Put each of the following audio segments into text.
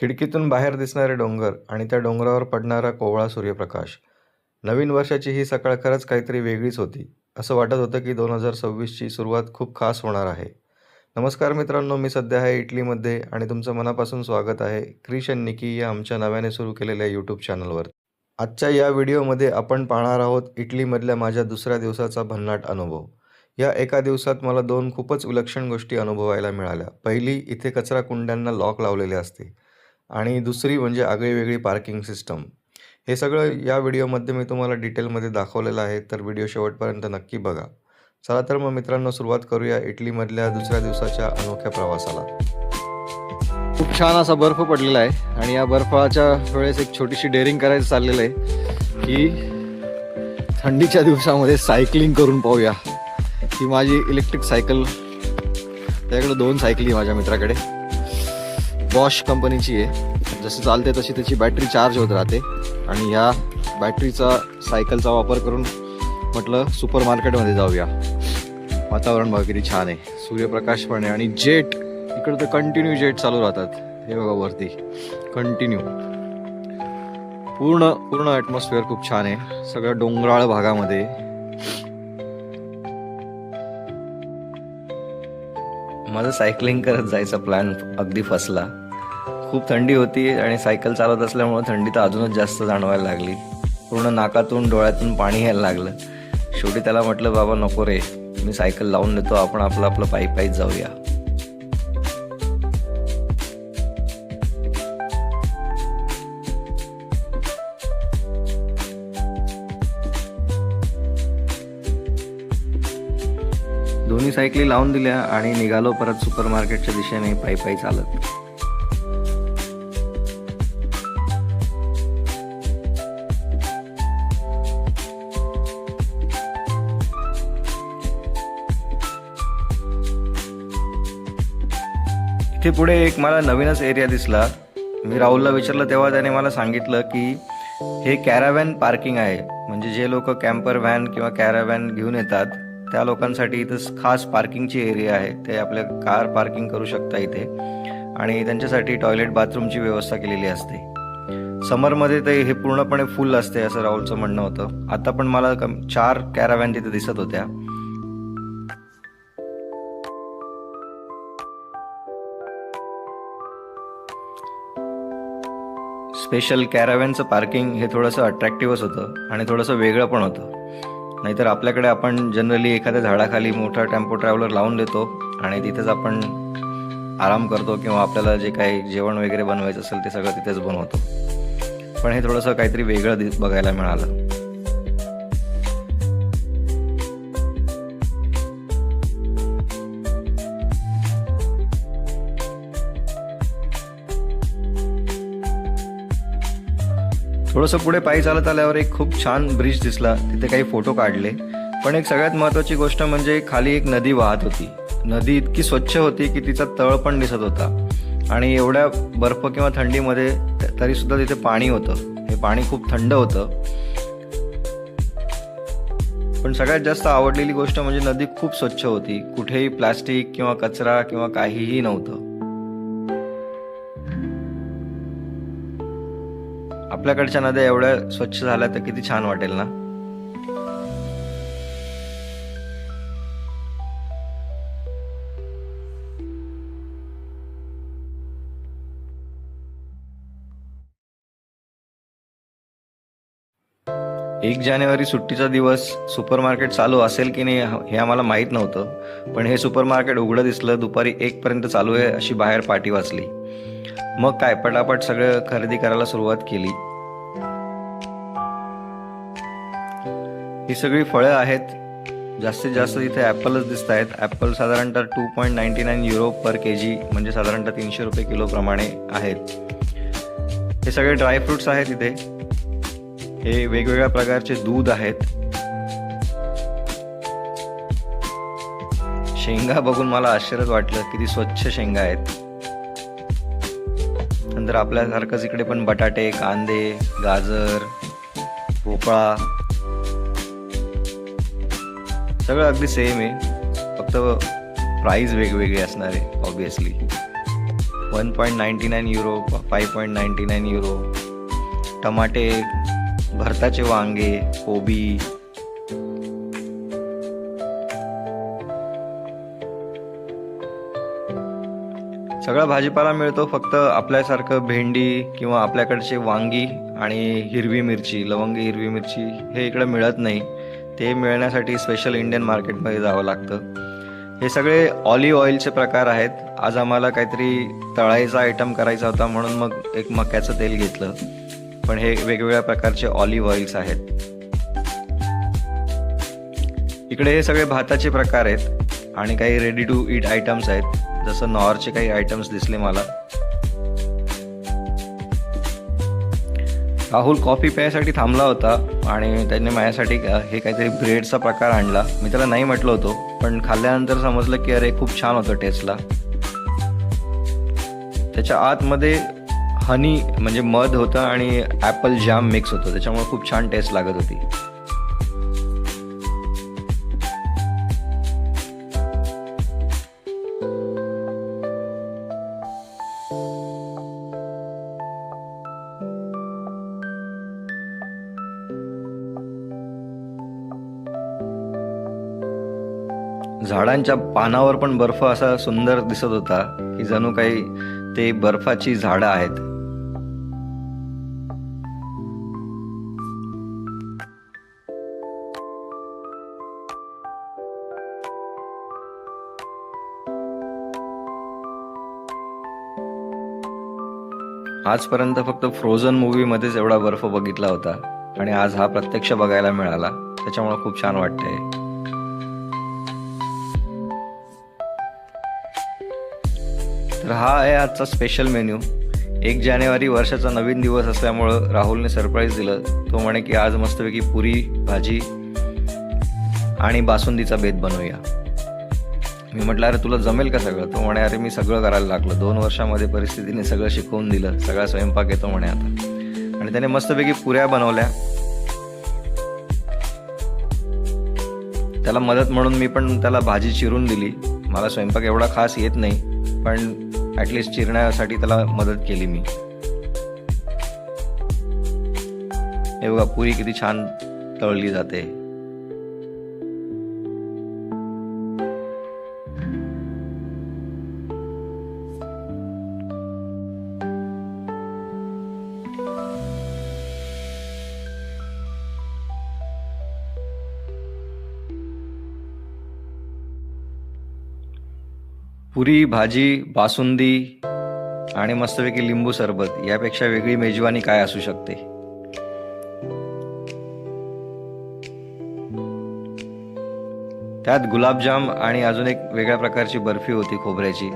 खिडकीतून बाहेर दिसणारे डोंगर आणि त्या डोंगरावर पडणारा कोवळा सूर्यप्रकाश. नवीन वर्षाची ही सकाळ खरंच काहीतरी वेगळीच होती. असं वाटत होतं की दोन हजार सव्वीसची सुरुवात खूप खास होणार आहे. नमस्कार मित्रांनो मी सध्या आहे इटलीमध्ये आणि तुमचं मनापासून स्वागत आहे क्रिश अँड निकी या आमच्या नव्याने सुरू केलेल्या यूट्यूब चॅनलवर आजच्या या व्हिडिओमध्ये आपण पाहणार आहोत इटलीमधल्या माझ्या दुसऱ्या दिवसाचा भन्नाट अनुभव. या एका दिवसात मला दोन खूपच विलक्षण गोष्टी अनुभवायला मिळाल्या. पहिली इथे कचरा कुंड्यांना लॉक लावलेले असते. आणि दुसरी म्हणजे आगळीवेगळी पार्किंग सिस्टम हे सगळं या व्हिडिओमध्ये मी तुम्हाला डिटेलमध्ये दाखवलेलं आहे तर व्हिडिओ शेवटपर्यंत नक्की बघा. चला तर मग मित्रांनो सुरुवात करूया इटलीमधल्या दुसऱ्या दिवसाच्या अनोख्या प्रवासाला. खूप छान असा बर्फ पडलेला आहे आणि या बर्फाच्या वेळेस एक छोटीशी डेअरिंग करायचं चाललेलं आहे की थंडीच्या दिवसामध्ये सायकलिंग करून पाहूया. ही माझी इलेक्ट्रिक सायकल त्याकडे दोन सायकली आहे माझ्या मित्राकडे. बॉश कंपनीची आहे. जशी चालते तशी त्याची बॅटरी चार्ज होत राहते. आणि या बॅटरीचा सायकलचा वापर करून म्हटलं सुपर मार्केटमध्ये जाऊया. वातावरण वगैरे किती छान आहे. सूर्यप्रकाश पण आहे आणि जेट इकडे तर कंटिन्यू जेट चालू राहतात. हे बघा वरती. कंटिन्यू पूर्ण पूर्ण ॲटमॉस्फिअर खूप छान आहे. सगळं डोंगराळ भागामध्ये माझं सायकलिंग करत जायचा प्लॅन अगदी फसला. खूप थंडी होती आणि सायकल चालत असल्यामुळं थंडी तर अजूनच जास्त जाणवायला लागली. पूर्ण नाकातून डोळ्यातून पाणी यायला लागलं. शेवटी त्याला म्हटलं बाबा नको रे. मी सायकल लावून देतो. आपण आपलं आपलं पायी पायीच जाऊया. दोन्ही सायकली लावून दिल्या आणि निघालो परत सुपर मार्केटच्या दिशेने पायी पायी चालत. इथे पुढे एक मला नवीनच एरिया दिसला. मी राहुलला विचारलं तेव्हा त्याने मला सांगितलं की हे कॅरावॅन पार्किंग आहे. म्हणजे जे लोक कॅम्पर व्हॅन किंवा कॅरावॅन घेऊन येतात त्या लोकांसाठी इथं खास पार्किंगची एरिया आहे. ते आपल्या कार पार्किंग करू शकता इथे. आणि त्यांच्यासाठी टॉयलेट बाथरूमची व्यवस्था केलेली असते. समरमध्ये ते हे पूर्णपणे फुल असते असं राहुलचं म्हणणं होतं. आता पण मला कम चार कॅराव्हॅन तिथे दिसत होत्या. स्पेशल कॅराव्हॅनचं पार्किंग हे थोडंसं अट्रॅक्टिव्हच होतं. आणि थोडंसं वेगळं पण होतं. नाहीतर आपल्याकडे आपण जनरली एखाद्या झाडाखाली मोठा टेम्पो ट्रॅव्हलर लावून देतो आणि तिथेच आपण आराम करतो किंवा आपल्याला जे काही जेवण वगैरे बनवायचं असेल ते सगळं तिथेच बनवतो. पण हे थोडंसं काहीतरी वेगळं बघायला मिळालं. थोडंसं पुढे पायी चालत आल्यावर एक खूप छान ब्रिज दिसला. तिथे काही फोटो काढले. पण एक सगळ्यात महत्त्वाची गोष्ट म्हणजे खाली एक नदी वाहत होती. नदी इतकी स्वच्छ होती की तिचा तळ पण दिसत होता. आणि एवढ्या बर्फ किंवा थंडीमध्ये तरी सुद्धा तिथे पाणी होतं. हे पाणी खूप थंड होतं. पण सगळ्यात जास्त आवडलेली गोष्ट म्हणजे नदी खूप स्वच्छ होती. कुठेही प्लास्टिक किंवा कचरा किंवा काहीही नव्हतं. आपल्याकडच्या नद्या एवढ्या स्वच्छ झाल्या तर किती छान वाटेल ना? एक जानेवारी सुट्टीचा दिवस सुपर मार्केट चालू असेल की नाही हे आम्हाला माहीत नव्हतं. पण हे सुपर मार्केट उघडं दिसलं दुपारी एक पर्यंत चालू आहे अशी बाहेर पाठी वाचली मग काय पटापट सगळं खरेदी करायला सुरुवात केली. ही सगळी फळं आहेत. जास्तीत जास्त इथे ॲपलच दिसत आहेत. ॲपल साधारणतः two point ninety nine euro per K G म्हणजे साधारणतः तीनशे रुपये किलोप्रमाणे आहेत. हे सगळे ड्रायफ्रुट्स आहेत इथे. हे वेगवेगळ्या प्रकारचे दूध आहेत. शेंगा बघून मला आश्चर्यच वाटलं किती स्वच्छ शेंगा आहेत. नंतर आपल्यासारखंच इकडे पण बटाटे कांदे गाजर भोपळा सगळं अगदी सेम आहे. फक्त प्राईज वेगवेगळी असणार आहे obviously one point ninety nine euro five point ninety nine euro टमाटे भरताचे वांगे कोबी सगळा भाजीपाला मिळतो फक्त आपल्यासारखं भेंडी किंवा आपल्याकडचे वांगी आणि हिरवी मिरची लवंगी हिरवी मिरची हे इकडं मिळत नाही. ते मिळण्यासाठी स्पेशल इंडियन मार्केटमध्ये जावं लागतं. हे सगळे ऑलिव्ह ऑइलचे प्रकार आहेत. आज आम्हाला काहीतरी तळायचा आयटम करायचा होता म्हणून मग एक मक्याचं तेल घेतलं. पण हे वेगवेगळ्या प्रकारचे ऑलिव्ह ऑइल्स आहेत. इकडे हे सगळे भाताचे प्रकार आहेत आणि काही रेडी टू ईट आयटम्स आहेत. जसं नॉरचे काही आयटम्स दिसले मला. राहुल कॉफी प्यायसाठी थांबला होता आणि त्याने माझ्यासाठी हे काहीतरी ब्रेडचा प्रकार आणला. मी त्याला नाही म्हटलं होतो पण खाल्ल्यानंतर समजलं की अरे खूप छान होतं टेस्टला त्याच्या आतमध्ये हनी म्हणजे मध होतं आणि ॲपल जॅम मिक्स होतं. त्याच्यामुळे खूप छान टेस्ट लागत होती. झाडांच्या पानावर पण बर्फ असा सुंदर दिसत होता की जणू काही ते बर्फाची झाडं आहेत. आजपर्यंत फक्त फ्रोझन मूवीमध्येच एवढा बर्फ बघितला होता आणि आज हा प्रत्यक्ष बघायला मिळाला. त्याच्यामुळे खूप छान वाटतंय. तर हा आहे आजचा स्पेशल मेन्यू एक जानेवारी वर्षाचा नवीन दिवस असल्यामुळं राहुलने सरप्राईज दिलं. तो म्हणे की आज मस्तपैकी पुरी भाजी आणि बासुंदीचा बेत बनवूया. मी म्हटलं अरे तुला जमेल का सगळं? तो म्हणे अरे मी सगळं करायला लागलो. दोन वर्षामध्ये परिस्थितीने सगळं शिकवून दिलं. सगळा स्वयंपाक येतो म्हणे आता. आणि त्याने मस्तपैकी पुऱ्या बनवल्या. त्याला मदत म्हणून मी पण त्याला भाजी चिरून दिली. मला स्वयंपाक एवढा खास येत नाही. पण ॲटलिस्ट चिरण्यासाठी त्याला मदत केली मी. हे बघा पुरी किती छान तळली जाते. पुरी भाजी बासुंदी आणि मस्तपैकी लिंबू सरबत यापेक्षा वेगळी मेजवानी काय असू शकते? त्यात गुलाबजाम आणि अजून एक वेगळ्या प्रकारची बर्फी होती खोबऱ्याची.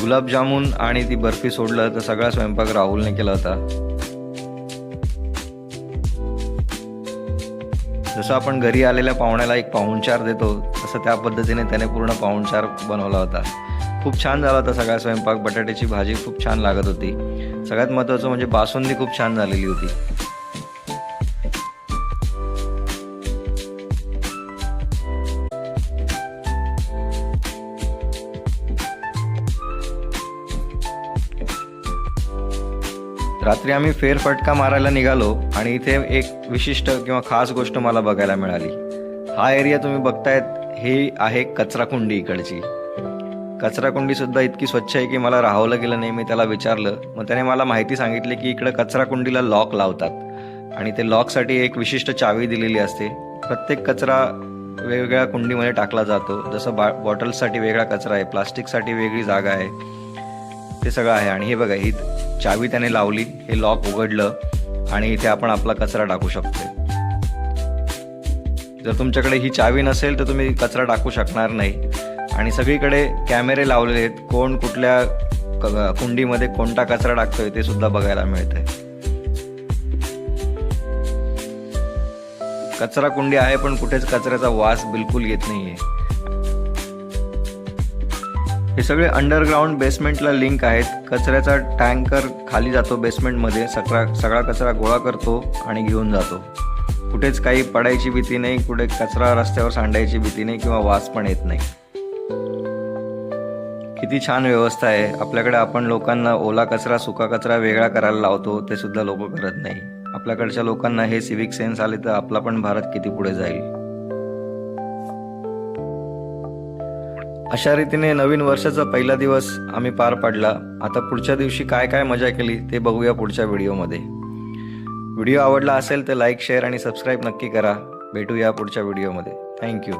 गुलाबजामुन आणि ती बर्फी सोडलं तर सगळा स्वयंपाक राहुलने केला होता. जसं आपण घरी आलेल्या पाहुण्याला एक पाहुणचार देतो तसं त्या पद्धतीने त्याने पूर्ण पाहुणचार बनवला होता. खूप छान झाला होता सगळा स्वयंपाक. बटाट्याची भाजी खूप छान लागत होती. सगळ्यात महत्त्वाचं म्हणजे बासुंदी खूप छान झालेली होती. रात्री आम्ही फेरफटका मारायला निघालो आणि इथे एक विशिष्ट किंवा खास गोष्ट मला बघायला मिळाली. हा एरिया तुम्ही बघतायत हे आहे कचराकुंडी इकडची. कचराकुंडी सुद्धा इतकी स्वच्छ आहे की मला राहवलं गेलं नाही मी त्याला विचारलं. मग त्याने मला माहिती सांगितली की इकडं कचराकुंडीला लॉक लावतात. आणि ते लॉकसाठी एक विशिष्ट चावी दिलेली असते. प्रत्येक कचरा वेगवेगळ्या कुंडीमध्ये टाकला जातो. जसं बा बॉटल्ससाठी वेगळा कचरा आहे प्लास्टिकसाठी वेगळी जागा आहे. ते सगळं आहे. आणि हे बघा ही चावी त्याने लावली हे लॉक उघडलं आणि इथे आपण आपला कचरा टाकू शकतो जर तुमच्याकडे ही चावी नसेल तर तुम्ही कचरा टाकू शकणार नाही. आणि सगळीकडे कॅमेरे लावलेले आहेत. कोण कुठल्या कुंडीमध्ये कोणता कचरा टाकतोय ते सुद्धा बघायला मिळतंय. कचरा कुंडी आहे पण कुठेच कचऱ्याचा वास बिलकुल येत नाहीये. हे सगळे अंडरग्राऊंड बेसमेंटला लिंक आहेत. कचऱ्याचा टँकर खाली जातो बेसमेंटमध्ये सगळा सगळा कचरा गोळा करतो आणि घेऊन जातो. कुठेच काही पडायची भीती नाही कुठे कचरा रस्त्यावर सांडायची भीती नाही किंवा वास पण येत नाही. किती छान व्यवस्था आहे. आपल्याकडे आपण लोकांना ओला कचरा सुका कचरा वेगळा करायला लावतो ते सुद्धा लोक करत नाही. आपल्याकडच्या लोकांना हे सिविक सेन्स आले तर आपला पण भारत किती पुढे जाईल. अशा रीतीने नवीन वर्षाचा पहिला दिवस आम्ही पार पाडला. आता पुढच्या दिवशी काय काय मजा केली ते बघूया पुढच्या व्हिडिओमध्ये. व्हिडिओ आवडला असेल तर लाईक शेअर आणि सबस्क्राईब नक्की करा. भेटूया पुढच्या व्हिडिओमध्ये. थँक्यू